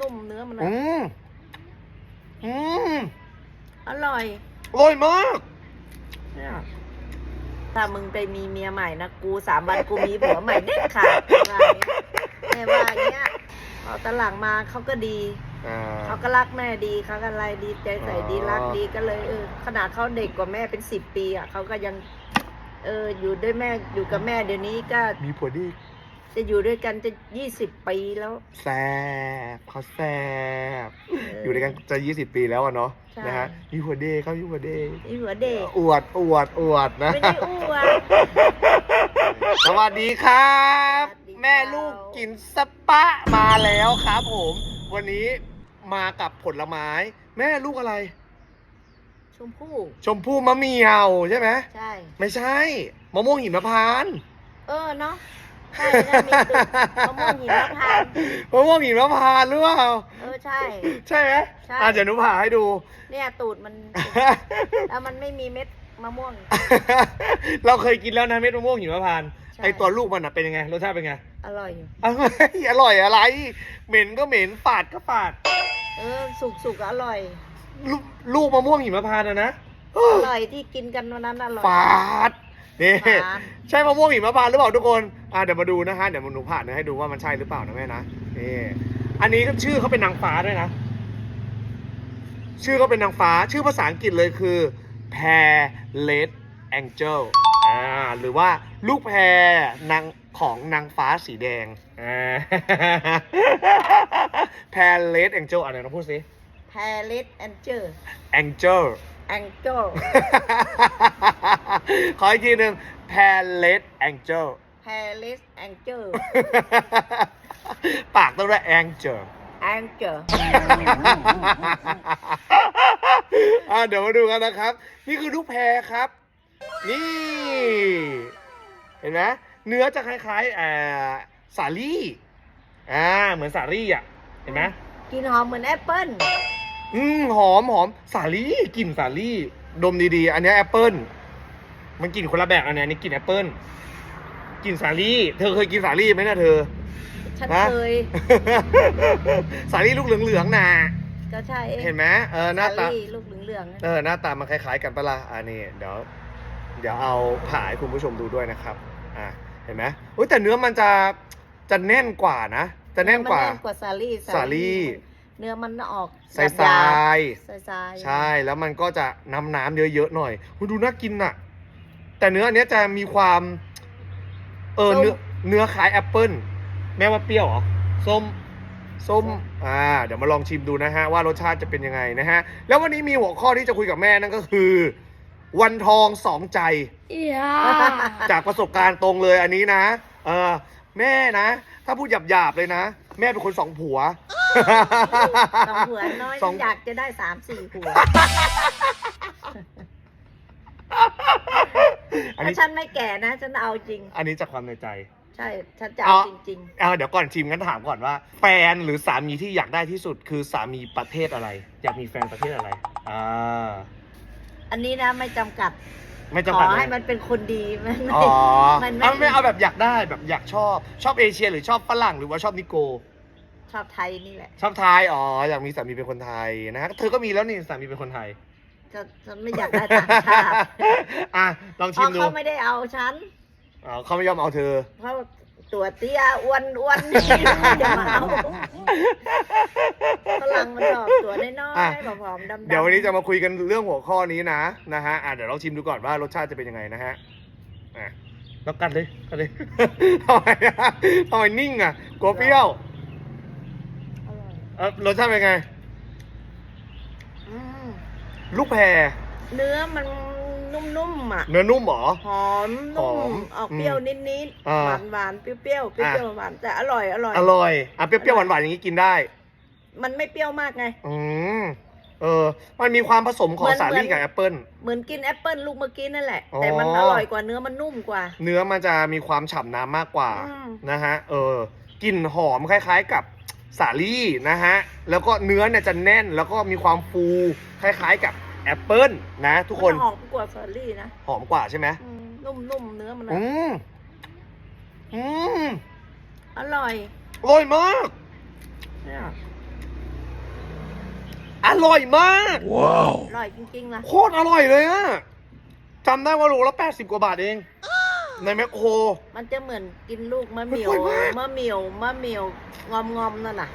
นุ่มๆเนื้อมันอะอืมอืมอร่อยอร่อยมากเนี่ยถ้ามึงไปมีเมียใหม่นะกูสามวันกูมีผัวใหม่เด็ดขาดว่าอย่างเงี้ยแม่ว่าอย่างเงี้ยพอตอนหลังมาเขาก็ดีอ่า เขาก็รักแม่ดีเขาก็อะไรดีใจใส่ดีอ๋อ รักดีก็เลยเออขนาดเขาเด็กกว่าแม่เป็นสิบปีอะเขาก็ยัง เอออยู่ด้วยแม่อยู่กับแม่เดี๋ยวนี้ก็มีผัวดี จะอยู่ด้วยกันจะยี่สิบปีแล้วแซบเขาแซบอยู่ด้วยกันจะยี่สิบปีแล้วอะเนาะใช่นะฮะมีผัวเดย์เขามีผัวเดย์นี่หัวเด็กอวดอวดอวดนะไม่ได้อ้วนสวัสดีครับสวัสดีแม่ลูกกินสปะมาแล้วครับผม วันนี้มากับผลไม้ แม่ลูกอะไร ชมพู่ ชมพู่มะเหมียวใช่ไหมใช่ ไม่ใช่มะม่วงหิมพานต์เออเนาะ ใช่ใช่มีตึกมะม่วงหิมพานต์มะม่วงหิมพานต์หรือเปล่าเออใช่ ใช่ไหมใช่อะเดี๋ยวหนูผ่าให้ดู เนี่ยตูดมัน แล้วมันไม่มีเม็ดมะม่วง เราเคยกินแล้วนะเม็ดมะม่วงหิมพานต์ใช่ ไอตัวลูกมันอะเป็นยังไงรสชาติเป็นไงอร่อยอยู่อะไรอร่อยอะไร เหม็นก็เหม็นฝาดก็ฝาดเออสุกสุกอร่อย ลูกลูกมะม่วงหิมพานต์อะนะอร่อยที่กินกันวันนั้นอร่อย ฝาด นี่ฝาดใช่มะม่วงหิมพานต์หรือเปล่าทุกคนอะเดี๋ยวมาดูนะฮะเดี๋ยวหนูผ่านเนื้อให้ดูว่ามันใช่หรือเปล่านะแม่นะนี่อันนี้ก็ชื่อเขาเป็นนางฟ้าด้วยนะ ชื่อเขาเป็นนางฟ้าชื่อภาษาอังกฤษเลยคือ pear red angel อ่าหรือว่าลูกแพรนางของนางฟ้าสีแดงอ่า pear red angel อะไรนะพูดสิ แพลิสแอนเจอร์ angel แองเจลขออีกทีหนึ่ง pear red angel แพลิสแองเจอร์ปากต้องด้วย angel แองเจอร์อ่าเดี๋ยวมาดูกันนะครับ นี่คือลูกแพรครับ นี่ เห็นไหมเนื้อจะคล้ายๆอ่าสาลี่อ่าเหมือนสาลี่อะ เห็นไหมกินหอมเหมือนแอปเปิ้ล อืมหอมหอมสาลี่กลิ่นสาลี่ ดมดีๆ อันเนี้ยแอปเปิลมันกลิ่นคนละแบบอันเนี้ยอันนี้กลิ่นแอปเปิลกลิ่นสาลี่ เธอเคยกินสาลี่ไหมเนี่ยเธอฉันนะเคย สาลี่ลูกเหลืองๆนะก็ใช่เองเห็นไหมเออหน้าตาสลี่ลูกเหลืองๆเออหน้าตามันคล้ายๆกันปะล่ะอันนี้เดี๋ยวเดี๋ยวเอาผ่าให้คุณผู้ชมดูด้วยนะครับ อะเห็นไหมอุ้ยแต่เนื้อมันจะจะแน่นกว่านะ จะแน่นกว่ามัแน่นกว่าสาลี่สาลี่ เนื้อมันออกทรายทรายทรายทรายๆใช่แล้วมันก็จะน้ำน้ำๆเยอะๆหน่อยคุณดูน่ากินน่ะ แต่เนื้ออันเนี้ยจะมีความเออเนื้อเนื้อคล้ายแอปเปิลแม่ว่าเปรี้ยวเหรอส้มส้มอ่าเดี๋ยวมาลองชิมดูนะฮะว่ารสชาติจะเป็นยังไงนะฮะ แล้ววันนี้มีหัวข้อที่จะคุยกับแม่นั่นก็คือ วันทองสองใจ จากประสบการณ์ตรงเลยอันนี้นะ เออแม่นะ ถ้าพูดหยาบๆเลยนะ แม่เป็นคนสองผัว สองหัวน้อยสอง อยากจะได้สามสี่หัว อันถ้านี้ฉันไม่แก่นะ ฉันเอาจริง อันนี้จากความในใจ ใช่ ฉันจะเอาเอา จริง เอาเดี๋ยวก่อนชิมงั้นถามก่อนว่า แฟนหรือสามีที่อยากได้ที่สุดคือสามีประเทศอะไร อยากมีแฟนประเทศอะไรอ่าๆ อันนี้นะไม่จำกัด ไม่ขจำอกัดให้นะมันเป็นคนดีมันไม่ อ๋อมันไม่ เอาไม่เอาแบบอยากได้แบบอยากชอบชอบเอเชียหรือชอบฝรั่งหรือว่าชอบนิโก ชอบไทยนี่แหละชอบไทยอ๋ออยากมีสามีเป็นคนไทยนะฮะเธอก็มีแล้วนี่สามีเป็นคนไทยจะฉันไม่อยากได้ต่างชาติอะลองเพชิมราะดูเขาไม่ได้เอาฉัน อ๋อเขาไม่ยอมเอาเธอ เพราะตัวเตี้ยอ้วนอ้วนไม่ได้มาเอาฝรั่งมันชอบตัวน้อยอะ ๆผอมๆดำๆเดี๋ยววันนี้จะมาคุยกันเรื่องหัวข้อนี้นะนะฮะอะเดี๋ยวเราชิมดูก่อนว่ารสชาติจะเป็นยังไงนะฮะอะแล้วกัดเลยกัดเลย ทำไมอะทำไมนิ่งอะกลัวเปรี้ยวอร่อย เออรสชาติเป็นไง อืมลูกแพรเนื้อมันนุ่มๆอะ เนื้อนุ่มเหรอ หอมหนุ่อมมออกเปรี้ยวอืมนิดอ่าๆหวานหวานๆเปรี้ยวๆเปรี้ยวๆหวานแต่อร่อยอร่อย อร่อยอะเปรี้ยวๆหวานๆอย่างนี้กินได้ มันไม่เปรี้ยวมากไง อืมเออ มันมีความผสมของเหมือนสาลี่เหมือน กับแอปเปิล เหมือนกินแอปเปิลลูกเมื่อกี้นั่นแหละ อ๋อ แต่มันอร่อยกว่าเนื้อมันนุ่มกว่า เนื้อมันจะมีความฉ่ำน้ำมากกว่าอืม นะฮะ เออกลิ่นหอมคล้าย ๆ กับ สาลี่นะฮะ แล้วก็เนื้อเนี่ยจะแน่นแล้วก็มีความฟูคล้ายๆกับแอปเปิลนะทุกคนมัหอมกว่าเฟอร์รี่นะหอมกว่าใช่ไหมอืมนุ่มๆเนื้อมันอะอืมอืมอร่อยอร่อยมาก เนี่ยอร่อยมากอร่อยจริงๆนะโคตรอร่อยเลยอะจำได้ว่าโลละแปดสิบกว่าบาทเอง ในแมคโคร มันจะเหมือนกินลูกมะเหมียวมันอร่อยมาก มะเหมียวมะเหมียว งอมงอมๆนั่นน่ะ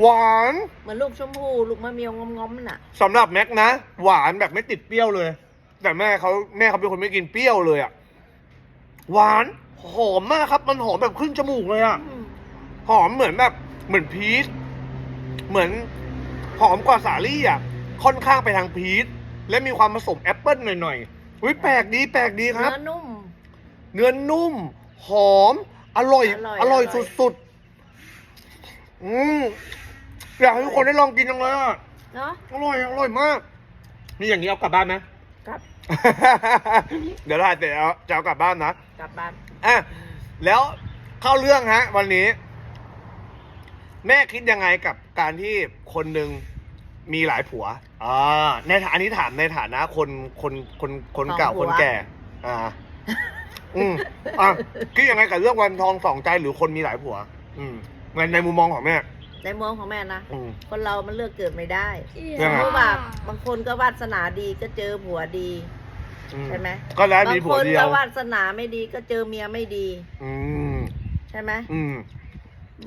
หวานเหมือนลูกชมพู่ลูกมะเหมียวงอมงอมๆน่ะ สำหรับแม็กนะ หวานแบบไม่ติดเปรี้ยวเลย แต่แม่เขาแม่เขาเป็นคนไม่กินเปรี้ยวเลยอะหวานหอมมากครับ มันหอมแบบขึ้นจมูกเลยอะอืมหอมเหมือนแบบเหมือนพีชเหมือนหอมกว่าสาลี่อะค่อนข้างไปทางพีชและมีความผสมแอปเปิลหน่อยๆอุ้ยแปลกดีแปลกดีครับ เนื้อนุ่ม เนื้อนุ่ม หอม อร่อย อร่อยอร่อยอร่อย สุดๆ อืมอยากให้ทุกคนได้ลองกินจังเลยอะเนาะอร่อยอร่อยมาก นี่อย่างนี้เอากลับบ้านไหมครับ เดี๋ยวถ่ายเสร็จแล้วจะเอากลับบ้านนะกลับบ้านอะแล้วเข้าเรื่องฮะ วันนี้ แม่คิดยังไงกับการที่คนหนึ่งมีหลายผัวอ่าในฐาอันนี้ถามในฐานะคนคนคนคนเก่าสองผัควนแก่ อ่า อืมอะคิดยังไงกับเรื่องวันทองสองใจหรือคนมีหลายผัว อืม ในในมุมมองของแม่ในมุมของแม่นะ อืม คนเรามันเลือกเกิดไม่ได้ยังไงเพราะว่าบางคนก็วาสนาดีก็เจอผัวดี อืใช่ไหม ก็แล้วบามีงผัคววนเดียก็ววาสนาไม่ดีก็เจอเมียไม่ดี อืมใช่ไหมอืม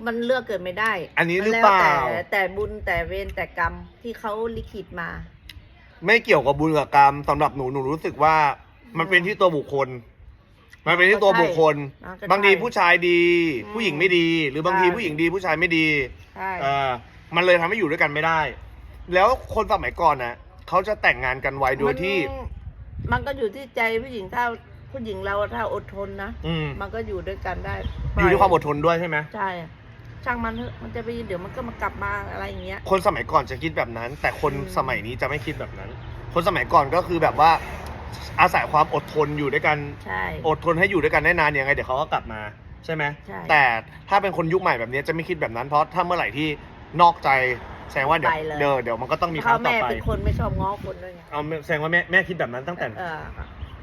มันเลือกเกิดไม่ได้อันนี้มัหรือแล้วเปล่าแต่แต่บุญแต่เวรแต่กรรมที่เขาลิขิตมา ไม่เกี่ยวกับบุญกับกรรมสำหรับหนูหนูรู้สึกว่า มันเป็นที่ตัวบุคคล มันเป็นที่ตัวบุคคลก็ใช่บางทีก็ใช่ผู้ชายดี อืมผู้หญิงไม่ดี หรือบางทีใช่ ผู้หญิงดีผู้ชายไม่ดีใช่ เออมันเลยทำให้อยู่ด้วยกันไม่ได้ แล้วคนสมัยก่อนนะเขาจะแต่งงานกันไว้โดยที่ มันมันก็อยู่ที่ใจผู้หญิงถ้าผู้หญิงเราถ้าอดทนนะอืมมันก็อยู่ด้วยกันได้อยู่ที่ความอดทนด้วยใช่ไหมใช่ช่างมันเถอะมันจะไปเดี๋ยวมันก็มากลับมาอะไรอย่างเงี้ย คนสมัยก่อนจะคิดแบบนั้น แต่คนอืม สมัยนี้จะไม่คิดแบบนั้น คนสมัยก่อนก็คือแบบว่า อาศัยความอดทนอยู่ด้วยกันใช่ อดทนให้อยู่ด้วยกันได้นานยังไงเดี๋ยวเขาก็กลับมาใช่ไหมใช่ แต่ถ้าเป็นคนยุคใหม่แบบนี้จะไม่คิดแบบนั้นเพราะถ้าเมื่อไหร่ที่นอกใจแสดงว่าเดี๋ยวไปเลย เดี๋ยวเดี๋ยวมันก็ต้องมีคเขารั้งต่อแม่ไปเป็นคนไม่ชอบง้อคนด้วยไงเอาแสดงว่าแม่แม่คิดแบบนั้นตั้งแต่เออ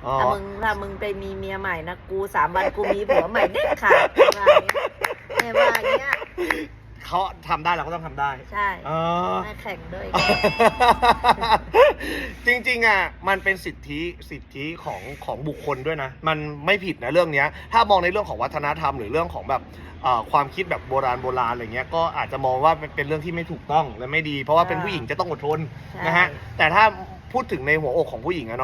อ๋อ ถ้ามึงถ้ามึงไปมีเมียใหม่นะกูสามวันกูมีผัวใหม่เด็ดขาดว่าอย่างเงี้ยแม่ว่าอย่างเงี้ย เขาทำได้เราก็ต้องทำได้ใช่อ๋อแม่แข่งด้วย จริงๆอะมันเป็นสิทธิสิทธิของของบุคคลด้วยนะ มันไม่ผิดนะเรื่องเนี้ย ถ้ามองในเรื่องของวัฒนธรรมหรือเรื่องของแบบเอ่อความคิดแบบโบราณโบราณอะไรเงี้ยก็อาจจะมองว่าเป็นเป็นเรื่องที่ไม่ถูกต้องและไม่ดี เพราะว่าเป็นผู้หญิงจะต้องอดทนนะฮะ ใช่ แต่ถ้าพูดถึงในหัวอกของผู้หญิงอะเนาะ